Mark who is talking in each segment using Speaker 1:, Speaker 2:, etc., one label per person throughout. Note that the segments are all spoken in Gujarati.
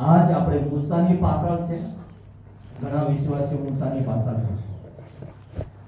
Speaker 1: આજ આપણે મૂસાની પાછળ છે. ઘણા વિશ્વાસીઓ મૂસાની પાછળ છે.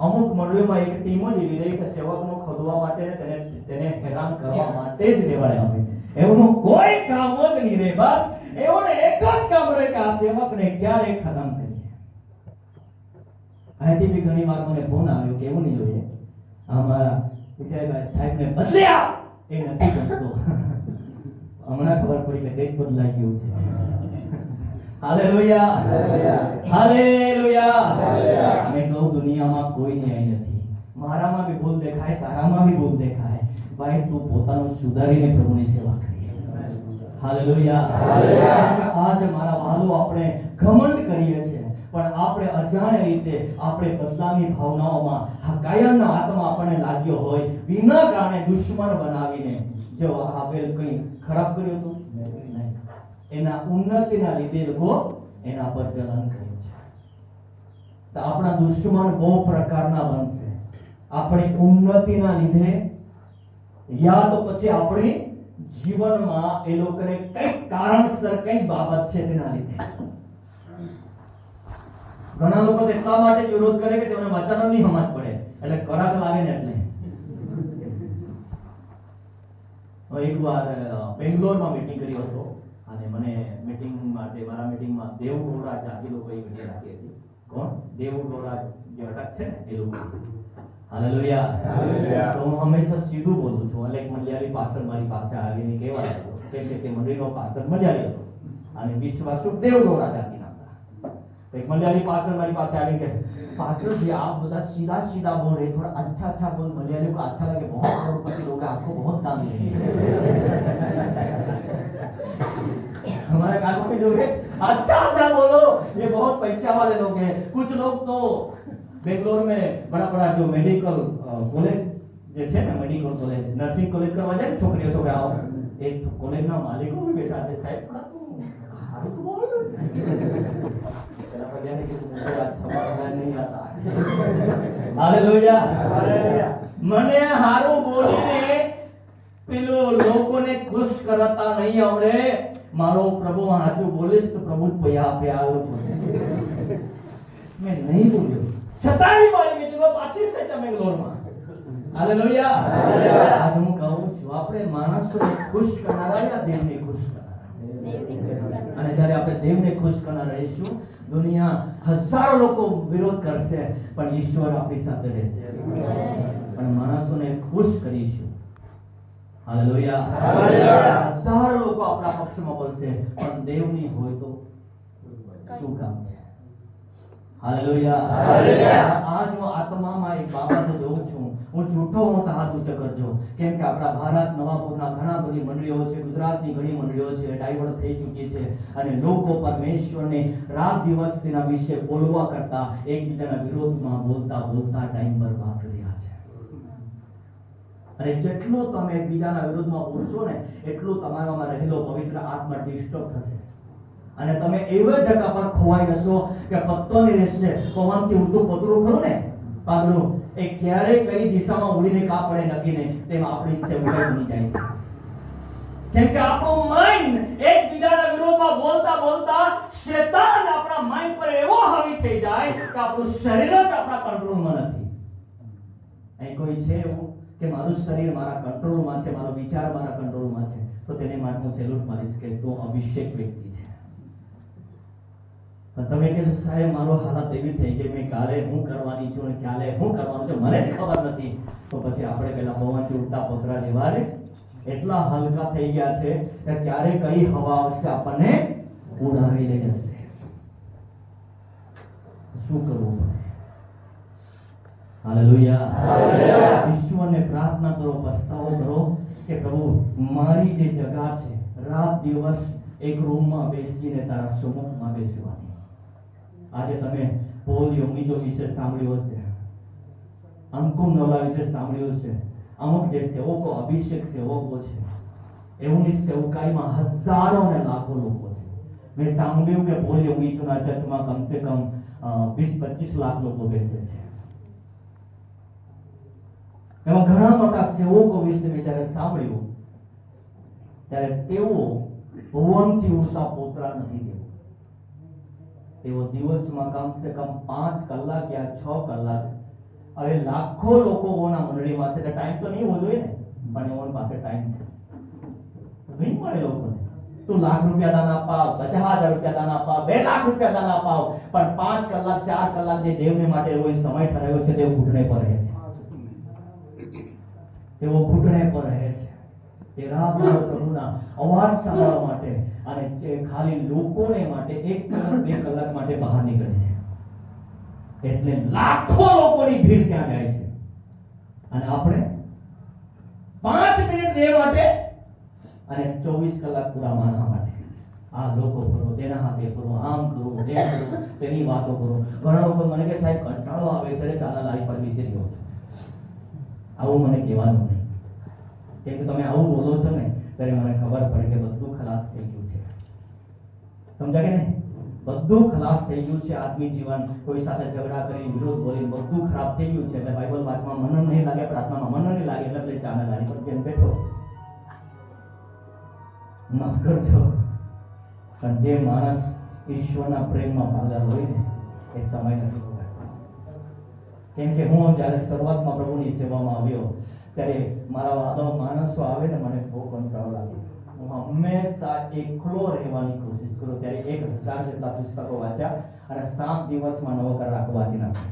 Speaker 1: અમુક મંડળીમાં એક ટીમ જ એવી રહી કે સેવકનો ખોદવા માટે તેને તેને હેરાન કરવા માટે જ લેવાય આવે. એવનું કોઈ કામ જ નહીં રહે. બસ એવોને એક જ કામ રહે કે આ સેવકને ક્યારે ખતમ કરીએ. અહીંથી બી ઘણી વાર મને ફોન આવ્યો કે એવું નહીં જોઈએ અમારા વિજયભાઈ સાહેબને બદલ્યા એ નથી કરતો હમણાં ખબર પડી કે કંઈક બદલાઈ ગયું છે. હાલેલુયા. હાલેલુયા. મેં કહું દુનિયામાં કોઈ ન્યાય નથી. મારામાં બી ભૂલ દેખાય તારામાં બી ભૂલ દેખાય. ભાઈ તું પોતાનું સુધારીને પ્રભુની સેવા કરી. હાલેલુયા. આજ મારા ભાલો આપણે ઘમંડ કરીએ છીએ પણ આપણે અજાણ્યા રીતે આપણે બદલાની ભાવનાઓમાં હકાયનનો આત્મા આપણને લાગ્યો હોય વિના કારણે દુશ્મન બનાવીને જો હાબેલ કંઈ ખરાબ કર્યું હતું. એના ઉન્નતિના લીધે લોકો એના પર જલન કરે છે. તો આપણા દુશ્મન બહુ પ્રકારના બનશે. આપણી ઉન્નતિના લીધે યા તો પછી આપણી જીવનમાં એ લોકોને કઈ કારણસર કઈ બાબત છે તેના લીધે. ઘણા લોકો એટલા માટે વિરોધ કરે કે તેમને વચનો નહીં સમજ પડે. એટલે કડક લાગે ને એટલે. એક વાર બેંગ્લોરમાં મીટિંગ કરી હતો. મને મીટિંગ માટે મારા મીટિંગમાં દેવ ગોરા જાતિ લોકોએ મીટિંગ રાખી હતી કોણ દેવ ગોરા જે અટક છે ને એ લોકો હાલેલુયા
Speaker 2: હાલેલુયા.
Speaker 1: તો હું હંમેશા સીધું બોલું છું એટલે એક મલયાલી પાસ્ટર મારી પાસે આવીને કહેવા લાગ્યો કેમ કે તે મંદિરનો પાસ્ટર મલયાલી હતો અને વિશ્વાસુ દેવ ગોરા જાતિના હતા तो एक मलयाली पास्टर हमारी पास आने के पास्टर जी आप बता सीधा सीधा बोल रहे थोड़ा अच्छा अच्छा बोल मलयाली को अच्छा लगे बहुत करोड़पति लोग हैं आपको बहुत दाम देंगे हमारे कानों के लोग अच्छा अच्छा बोलो। ये बहुत पैसा वाले लोग हैं। कुछ लोग तो बेंगलोर में बड़ा बड़ा जो मेडिकल कॉलेज जैसे ना मेडिकल कॉलेज नर्सिंग कॉलेज का वजह जाए तो गया एक कॉलेज ना मालिको भी बेटा है साहब पढ़ा तू हारू तो बोल। तेरा हालेलुया। हालेलुया। मने हारू बोली ने પેલો લોકોને ખુશ કરતા નહીં આવડે. મારો પ્રભુ હાચું બોલીશ તો પ્રભુ પૈયા આપે આ મેં નહીં બોલ્યો. છતાં મારી મીટિંગો પાછી થઈ તમે બેંગ્લોરમાં હાલેલુયા. આજ હું કહું છું, આપણે માણસોને ખુશ કરનારા યા દેવને ખુશ કરનારા? અને જ્યારે આપણે દેવને ખુશ કરનારા રહીશું, દુનિયા હજારો લોકો વિરોધ કરશે, પણ ઈશ્વર આપણી સાથે રહેશે. પણ માણસોને ખુશ કરીશું. હાલેલુયા.
Speaker 2: હાલેલુયા.
Speaker 1: લોકો આપણા પક્ષમાં બોલશે પણ દેવની હોય તો શું કામ છે? હાલેલુયા.
Speaker 2: હાલેલુયા.
Speaker 1: આજ હું આત્મામાં એક બાબત જોઉં છું. હું જૂઠો હું હાથ ઊંચો કરજો. કેમ કે આપણા ભારત નવાપુરના ઘણા બધી મંડળીઓ છે ગુજરાતની ઘણી મંડળીઓ છે ડાયવર્ટ થઈ ચૂકી છે. અને લોકો પરમેશ્વરને રાત દિવસ તેના વિશે બોલવા કરતા એકબીજાના વિરોધમાં બોલતા બોલતા ટાઈમ બરબાદ ભાગ રહ્યા છે અને જેટલું તમે એકબીજાના વિરોધમાં બોલશો ને, એટલું તમારામાં રહેલો પવિત્ર આત્મા ડિસ્ટર્બ થશે. અને તમે એવા જગા પર ખોવાઈ જશો કે પત્તોની રહેશે પવનથી ઉડતું પતરું ખરું ને? પાદરું, એ ક્યારે કઈ દિશામાં ઉડીને કા પડે નક્કી નહીં તેમાં આપણી સેવકાઈ બની જાય છે. કેમ કે આપણું માઇન્ડ એકબીજાના વિરોધમાં બોલતા બોલતા શેતાન આપણા માઇન્ડ પર એવો હાવી થઈ જાય કે આપણું શરીર જ આપણા કંટ્રોલમાં નથી. અહીં કોઈ છે એવું? કે મારું શરીર મારા કંટ્રોલમાં છે, મારો વિચાર મારા કંટ્રોલમાં છે, તો તેને માટે હું સેલ્યુટ મારીશ કે તો અભિષેક વ્યક્તિ છે. તમે કે સાહેબ, મારો હાલત એવી થઈ કે મેં કાલે હું કરવાની છું અને ક્યારે હું કરવાનું છે, મને જ ખબર નથી. તો પછી આપણે પેલા પવનથી ઉડતા પતરા જેવા એટલા હલકા થઈ ગયા છે કે ક્યારે કઈ હવા આવશે આપણને ઉડાવી લઈ જશે. શું કરવું પડે? હાલેલુયા. ઈશ્વરને પ્રાર્થના કરો, પસ્તાવો કરો કે પ્રભુ, મારી જે જગા છે, રાત દિવસ એક રૂમમાં બેસીને તારા સુમુખમાં બેસવાની. આજે તમે પોલ યોગીજો વિશે સાંભળ્યો હશે. અંકુમ નવલા વિશે સાંભળ્યું છે અમુક જે સેવકો, અભિષેક સેવકો છે એમની સેવકાઈમાં હજારો ને લાખો લોકો છે. મેં સાંભળ્યું કે પોલ યોગીજોના ચર્ચમાં કમસે કમ વીસ પચીસ લાખ લોકો બેસે છે. એમાં ઘણા મોટા સેવકો વિશે મેં જ્યારે સાંભળ્યું, ત્યારે તેઓ ભુવનથી ઉષા પોતરા નથી દેવો. તેઓ દિવસમાં કમસે કમ પાંચ કલાક યા છ કલાક, હવે લાખો લોકોના મંડળીમાં છે ટાઈમ તો નહીં હોવો ને, પણ એમની પાસે ટાઈમ છે. નહીં મળે લોકોને. તું લાખ રૂપિયા દાન અપાવ પચાસ હજાર રૂપિયા દાન અપાવ બે લાખ રૂપિયા દાન અપાવ પણ પાંચ કલાક, ચાર કલાક જે દેવને માટે એવો સમય ઠરાવ્યો છે, તે ઘૂંટણે છે તેઓ ઘૂંટણે પર રહે છે. તે રાહ પ્રભુના અવાજ સાંભળવા માટે અને જે ખાલી લોકોને માટે એક કલાક, બે કલાક માટે બહાર નીકળે છે. એટલે લાખો લોકોની ભીડ ત્યાં જાય છે. અને આપણે પાંચ મિનિટ દેવ માટે અને ચોવીસ કલાક પૂરા માનવા માટે. આ લોકો કરો, તેના હાથે કરો, આમ કરો, તેમ કરો, તેની વાતો કરો. ઘણા લોકો મને કે સાહેબ કંટાળો આવે છે, ચાલા, લારી પર બેસી રહ્યો આવું મને કહેવાનું કેમ કે તમે આવું બોલો છો ને, ત્યારે મને ખબર પડે કે બધું ખલાસ થઈ ગયું છે. સમજા કે નહીં? બધું ખલાસ થઈ ગયું છે આદમી જીવન. કોઈ સાથે ઝઘડા કરી, વિરોધ બોલી બધું ખરાબ થઈ ગયું છે. એટલે બાઇબલ વાંચવામાં મન નહીં લાગે, પ્રાર્થનામાં મન નહીં લાગે, એટલે આપણે ચાના લારી પર જેમ બેઠો. છે માફ કરજો. પણ જે માણસ ઈશ્વરના પ્રેમમાં પાગલ હોય ને, એ સમય નથી કેમ કે હું જ્યારે શરૂઆતમાં પ્રભુની સેવામાં આવ્યો, ત્યારે મારા વાદો માણસો આવે ને મને બહુ કંટાળો લાગે. હું હંમેશા એકલો રહેવાની કોશિશ કરું. ત્યારે એક હજાર જેટલા પુસ્તકો વાંચ્યા અને સાત દિવસમાં નવો કર રાખવા વાંચી નાખ્યો.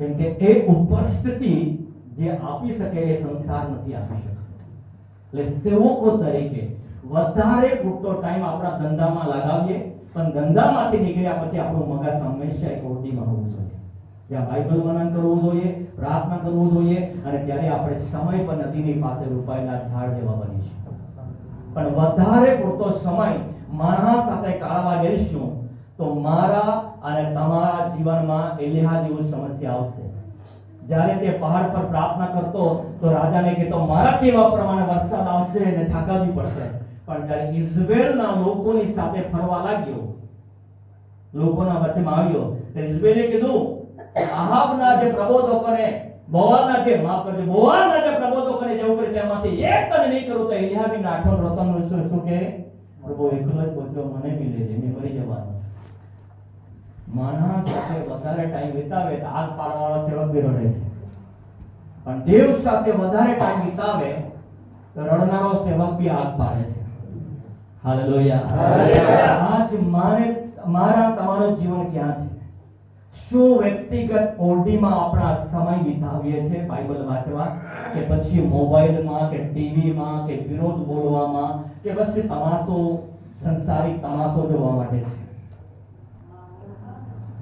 Speaker 1: કેમ કે એ ઉપસ્થિતિ જે આપી શકે એ સંસાર નથી આપી શકતો એટલે સેવકો તરીકે વધારે પૂરતો ટાઈમ આપણા ધંધામાં લગાવીએ. પણ ધંધામાંથી નીકળ્યા પછી આપણું મગજ હંમેશા એક ઓટીમાં હોવું જોઈએ. જ્યાં બાઇબલ મનન કરવું જોઈએ પ્રાર્થના કરવું જોઈએ અને ત્યારે આપણે સમય પર નદીની પાસે રોપાયેલા ઝાડ જેવા બનીશું. પણ વધારે પૂરતો સમય માણસ સાથે કાઢવા જઈશું તો મારા અને તમારા જીવનમાં એલિહા જેવું સમસ્યા આવશે. જ્યારે તે પહાડ પર પ્રાર્થના કરતો તો રાજાને કહેતો મારા કેવા પ્રમાણે વરસાદ આવશે અને થાકાવી પડશે. પણ જ્યારે ઇઝરાયેલના લોકોની સાથે ફરવા લાગ્યો, લોકોના વચમાં આવ્યો, ત્યારે ઇઝરાયેલે કીધું આહાબના જે પ્રબોધકોને બોવાના જે માફ કરજો બોવાના જે પ્રબોધકોને જેવું કરે તેમાંથી એક પણ નહીં કરું તો ઇલિયાબી નાઠો રતન શું શું કે પ્રભુ એકલો જ પૂછ્યો મને બી લેજે મેં મરી જવાનો માણસ સાથે વધારે ટાઈમ વિતાવે તો આગ પાડવાવાળો સેવક બી રડે છે. પણ દેવ સાથે વધારે ટાઈમ વિતાવે તો રડનારો સેવક બી આગ પાડે છે. હાલેલુયા.
Speaker 2: હાલેલુયા.
Speaker 1: આજ મારે મારા તમારો જીવન ક્યાં છે? શું વ્યક્તિગત ઓરડીમાં આપણા સમય વિતાવીએ છે બાઇબલ વાંચવા? કે પછી મોબાઈલમાં, કે ટીવીમાં, કે વિરોધ બોલવામાં? કે પછી તમાશો, સંસારિક તમાશો જોવા માટે છે?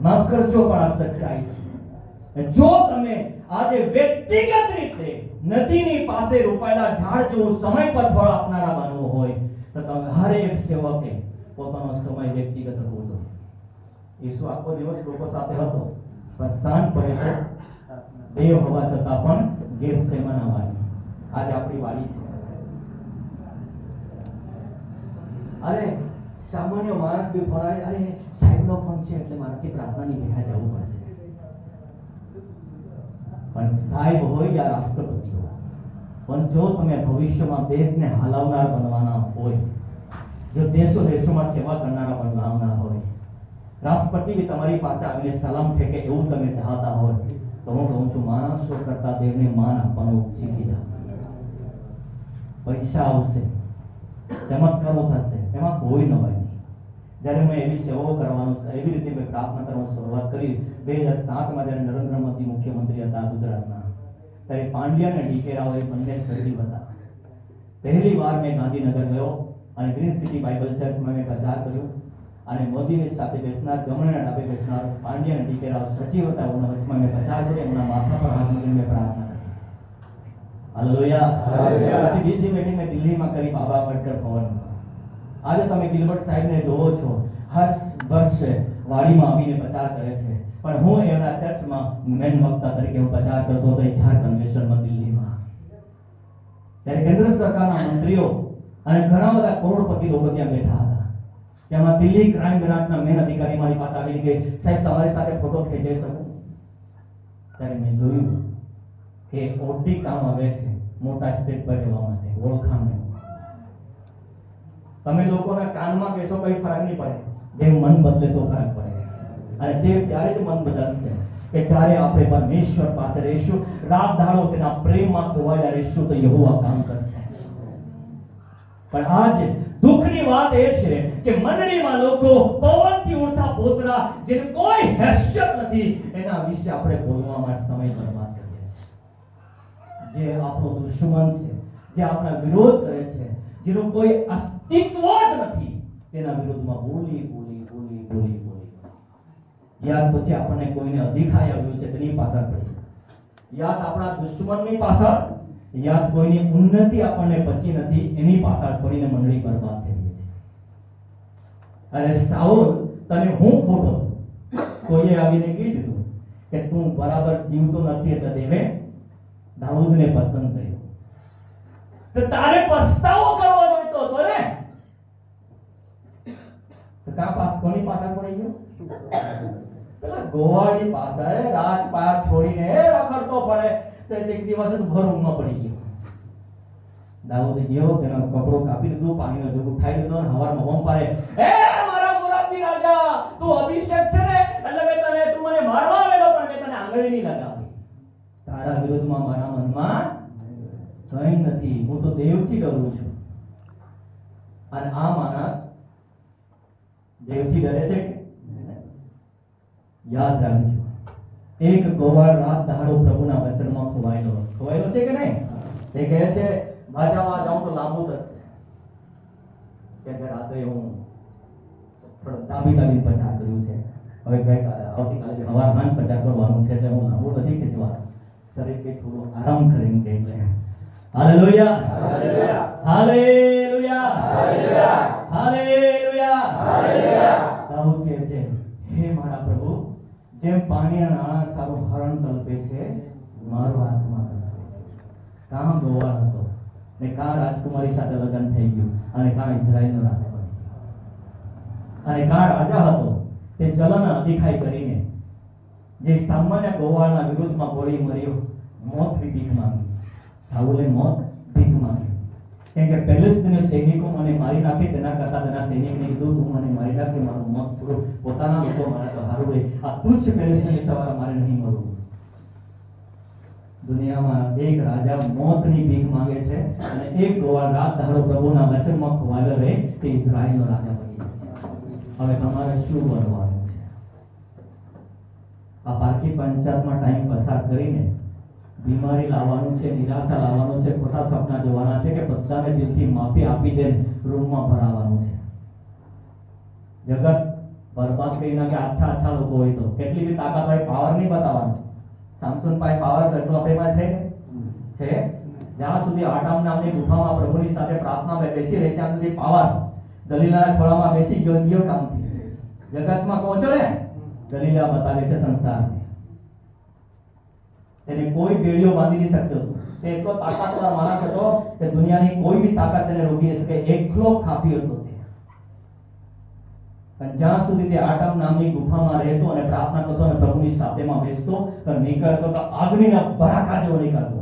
Speaker 1: માફ કરજો, પણ આ સચ્ચાઈ છે. જો તમે આજે વ્યક્તિગત રીતે નદીની પાસે રોપાયેલા ઝાડ જેવું સમય પર ફળ આપનારા બનવું હોય, તો તમે હરેક સેવકે પોતાનો સમય વ્યક્તિગત હોવો ઈસુ આખો દિવસ લોકો સાથે હતો. પણ પડે તો દેવ હોવા છતાં પણ ગેસ સેવન વાળી આજ આપણી વાડી છે. અરે, સામાન્ય માણસ બી ફરાય. અરે, સાહેબનો ફોન છે એટલે મારાથી પ્રાર્થનાની બેઠા જવું પડશે. પણ સાહેબ હોય યા રાષ્ટ્રપતિ હોય. પણ જો તમે ભવિષ્યમાં દેશને હલાવનાર બનવાના હોય, જો દેશો દેશોમાં સેવા કરનારા બનવાના હોય રાષ્ટ્રપતિ બી તમારી પાસે આવીને સલામ ફેંકે એવું તમે ચાહતા હોય, તો હું કહું છું, માણસો કરતા દેવને માન આપવાનું શીખી જાઓ. પૈસા આવશે, ચમત્કારો થશે, એમાં કોઈ નવાઈ નહીં. જ્યારે મેં એવી સેવાઓ કરવાનું એવી રીતે મેં પ્રાર્થના કરવાની શરૂઆત કરી, બે હજાર સાતમાં જ્યારે નરેન્દ્ર મોદી મુખ્યમંત્રી હતા ગુજરાતના, ત્યારે પાંડ્યા અને ડીકે રાવ એ બંને સજીવ હતા. પહેલી વાર મેં ગાંધીનગર ગયો અને ગ્રીન સિટી બાઇબલ ચર્ચમાં મેં પ્રચાર કર્યો. અને મોદીની સાથે બેસનાર જમણે ડાબે બેસનાર પાંડ્યા અને ડીકે રાવ સચિવ હતા એમના વચમાં મેં પ્રચાર કર્યો એમના માથા પર હાથ મૂકીને મેં પ્રાર્થના કરી. હાલેલુયા. પછી બીજી મીટિંગ મેં દિલ્હીમાં કરી બાબા આંબેડકર ભવનમાં આજે તમે ગિલબર્ટ સાહેબને જોવો છો. હર્ષ બસ વાડીમાં આવીને પ્રચાર કરે છે. પણ હું એના ચર્ચમાં મેન વક્તા તરીકે હું પ્રચાર કરતો હતો ઝાર કન્વેન્શનમાં દિલ્હીમાં. ત્યારે કેન્દ્ર સરકારના મંત્રીઓ અને ઘણા બધા કરોડપતિ લોકો ત્યાં બેઠા હતા. તેમાં દિલ્હી ક્રાઇમ બ્રાન્ચના મેન અધિકારી મારી પાસે આવીને કે, સાહેબ, તમારી સાથે ફોટો ખેંચાઈ શકું? ત્યારે મેં જોયું કે ઓટી કામ આવે છે, મોટા સ્ટેજ પર લેવા માટે ઓળખાણ તમે લોકોના કાનમાં કહેશો કઈ ફરક નહીં પડે. જે મન બદલે તો ફરક પડે. અને તે ત્યારે જ મન બદલશે કે જ્યારે આપણે પરમેશ્વર પાસે રહીશું, રાત દાડો તેના પ્રેમમાં ખોવાયેલા રહીશું, તો યહોવા કામ કરશે. પણ આજ દુઃખની વાત એ છે કે મંડળીમાં લોકો પવનથી ઉડતા પોતરા જેને કોઈ હેસિયત નથી, એના વિશે આપણે બોલવામાં સમય બરબાદ કરીએ છીએ. જે આપણો દુશ્મન છે, જે આપણા વિરોધ કરે છે, જેનું કોઈ અસ્તિત્વ જ નથી, તેના વિરોધમાં બોલી બોલી બોલી બોલી બોલી. યાદ પછી આપણને કોઈને અધિકાર આવ્યું છે તેની પાછળ પડી. યાદ આપણા દુશ્મનની પાછળ યાદ કોઈની ઉન્નતિ આપણને પચી નથી, એની પાછળ પડીને મંડળી બરબાદ થઈ ગઈ છે. અરે સાઉલ, તને હું ખોટો? કોઈએ આવીને કહી દીધું કે તું બરાબર જીવતો નથી એટલે દેવે દાઉદને પસંદ કર્યો. તો તારે પસ્તાવો કરવો જોઈતો હતો ને? તો કા પાસ કોની પાછળ પડી ગયો? પેલા ગોવાળી પાસે રાજપાટ છોડીને રખડતો પડે. એક દિવસ જ ઊંઘમાં પડી ગયો. દાઉદ ગયો તેનો કપડો કાપી લીધો, પાણીનો જોગ ઉઠાઈ લીધો અને હવારમાં બમ પાડે. એ મારા મુરાબી રાજા, તું અભિષેક છે ને? એટલે મેં તને, તું મને મારવા આવેલો, પણ મેં તને આંગળી નહીં લગાવી. તારા વિરોધમાં મારા મનમાં કંઈ નથી. હું તો દેવથી ડરું છું. અને આ માણસ દેવથી ડરે છે? યાદ રાખજો. એક ગોવાળ રાત દહાડો પ્રભુના વચનમાં ખોવાયેલો. ખોવાયેલો છે કે નહીં? તે કહે છે ભાજામાં જાઉં તો લાંબુ થશે. કે કે રાત્રે હું દાબી દાબી પચાર કર્યું છે. હવે ગઈકાલે આવતીકાલે જે હવા ખાન પચાર કરવાનું છે એટલે હું લાંબુ નથી ખેંચવાનું શરીર કે થોડો આરામ કરીને કે એટલે. હાલે
Speaker 2: હાલેલુયા.
Speaker 1: હાલેલુયા.
Speaker 2: હાલેલુયા.
Speaker 1: હાલેલુયા દાઉદ કહે છે, હે મારા પ્રભુ જેમ પાણીના નાણાં સારું હરણ તલપે છે, મારો આત્મા તલપે છે. કામ ગોવાળ હતો. ને કા રાજકુમારી સાથે લગ્ન થઈ ગયું અને કા ઇઝરાયલનો રાજા બની ગયો. અને કા રાજા હતો. તે ચલન અધિકારી કરીને જે સામાન્ય ગોવાળના વિરુદ્ધમાં ગોળી મર્યો મોત ભીખ માંગી. સાઉલે મોત ભીખ માંગી. કેમ કે પેલેસ્તીન સૈનિકો મને મારી નાખે, તેના કરતા તેના સૈનિકને કીધું, તું મને મારી નાખે, મારું મત થોડું પોતાના લોકો મારે તો હારું રહે. આ તુચ્છ પેલેસ્તીન તમારા મારે નહીં મરવું દુનિયામાં એક રાજા મોતની ભીખ માંગે છે અને એક ગોવાળ રાત ધારો પ્રભુના વચનમાં ખોવાયેલો રહે, તે ઇઝરાયલનો રાજા બની હવે તમારે શું બનવાનું છે? આ પારકી પંચાયતમાં ટાઈમ પસાર કરીને બીમારી લાવવાનું છે, નિરાશા લાવવાનું છે, ખોટા સપના જોવાના છે કે બધાને દિલથી માફી આપી દે, રૂમમાં ભરાવાનું છે. જગત બરબાદ કરી નાખે, આછા આછા લોકો હોય તો. કેટલી બી તાકાત હોય પાવર નહીં બતાવવાનો. સામસુન પાસે પાવર તો એટલું છે છે? જ્યાં સુધી આટામ નામની ગુફામાં પ્રભુની સાથે પ્રાર્થનામાં બેસી રહે, ત્યાં સુધી પાવર દલીલાના ખોળામાં બેસી ગયો ગયો કામથી. જગતમાં પહોંચો ને. દલીલા બતાવે છે સંસારને. તેને કોઈ બેડીઓ બાંધી નહીં શકતો તે એટલો તાકાતવાર માણસ હતો કે દુનિયાની કોઈ બી તાકાત તેને રોકી નહીં શકે. એકલો ખાપી હતો તે. પણ જ્યાં સુધી તે આટમ નામની ગુફામાં રહેતો અને પ્રાર્થના કરતો અને પ્રભુની સાથેમાં બેસતો, તો નીકળતો તો અગ્નિના ભડાકા જેવો નીકળતો.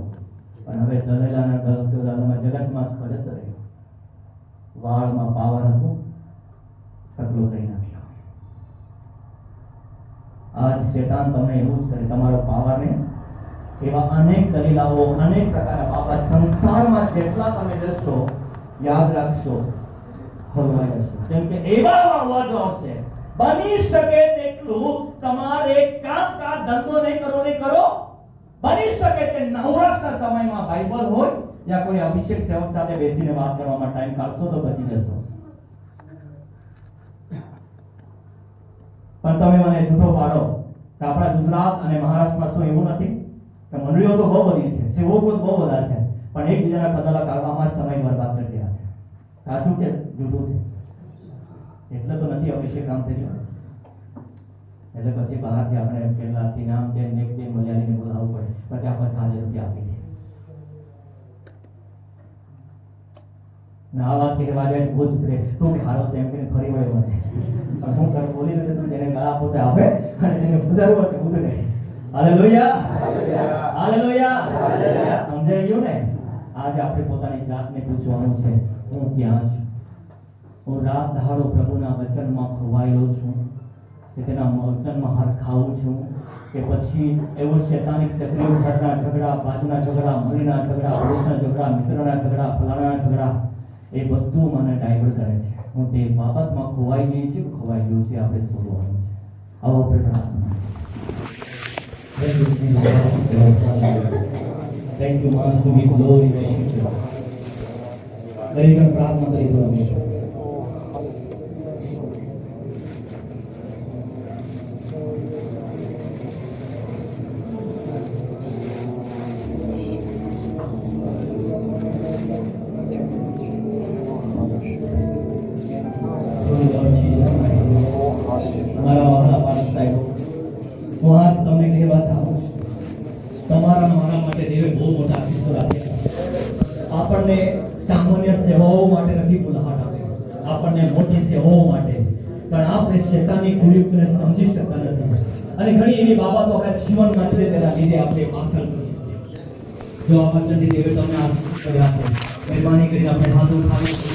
Speaker 1: પણ હવે દલેલાના દલદલામાં જગતમાં ખડત રહ્યો. વાળમાં પાવર હતું કતલો કરી નાખ્યો. આજ શેતાન તમને એવું જ કરે, તમારો પાવરને એવા અનેક દલીલાઓ, અનેક પ્રકારના પાપા સંસારમાં જેટલા તમે જશો, યાદ રાખશો જશો કેમ કે એવા અવાજો આવશે. બની શકે તેટલું તમારે કામ કાજ ધંધો નહીં કરો નહીં કરો. બની શકે તે નવરાશના સમયમાં બાઇબલ હોય, યા કોઈ અભિષેક સેવક સાથે બેસીને વાત કરવામાં ટાઈમ કાઢશો તો બચી જશો. પણ તમે મને જૂઠો પાડો કે આપણા ગુજરાત અને મહારાષ્ટ્રમાં શું એવું નથી? કે મંડળીઓ તો બહુ બધી છે, સેવકો બહુ બધા છે, પણ એકબીજાના કદલા કાઢવામાં જ સમય બરબાદ કરી રહ્યા છે. સાચું કે જૂઠું છે? એટલે તો નથી અભિષેક કામ થઈ રહ્યું એટલે પછી બહારથી આપણે પેલાથી નામ કે ને બે મલયાળીને બોલાવવું પડે. પછી આપણે છ રૂપિયા આપી દે ના વાત કહેવા જાય બહુ જ ઉતરે. તું કે હારો છે એમ કહીને ફરી વળે મને. હું બોલી નથી તું જેને ગાળા પોતે આપે અને તેને ઉધારવો કે ઉધરે. Hallelujah
Speaker 2: hallelujah.
Speaker 1: સમજાઈ ગયું ને? આજે આપણે પોતાની જાતને પૂછવાનું છે. હું ક્યાં છું? હું રાત દહાડો પ્રભુના વચનમાં ખોવાયેલો છું કે તેના વચનમાં હાથ ખાઉં છું કે પછી એવો શૈતાનિક ચક્રીઓ ઘરના ઝઘડા બાજુના ઝઘડા મરીના ઝઘડા પડોશના ઝઘડા મિત્રના ઝઘડા ફલાણાના ઝઘડા એ બધું મને ડાયવર્ટ કરે છે. હું તે બાબતમાં ખોવાઈ ગઈ છું ખોવાઈ ગયું છે આપણે શોધવાનું છે. આવો આપણે પ્રાર્થના. Thank you master we glory worship you દરેક પ્રાર્થના કરી દો મોટી સેવાઓ માટે. પણ આપણે શેતાની કુયુક્તને સમજી શકતા નથી. અને ઘણી એવી બાબતો આપણા જીવનમાં છે તેના લીધે આપણે કરીએ જો આ દેવે તમને આ કર્યા છે. મહેરબાની કરીને આપણે હાથ ઉઠાવી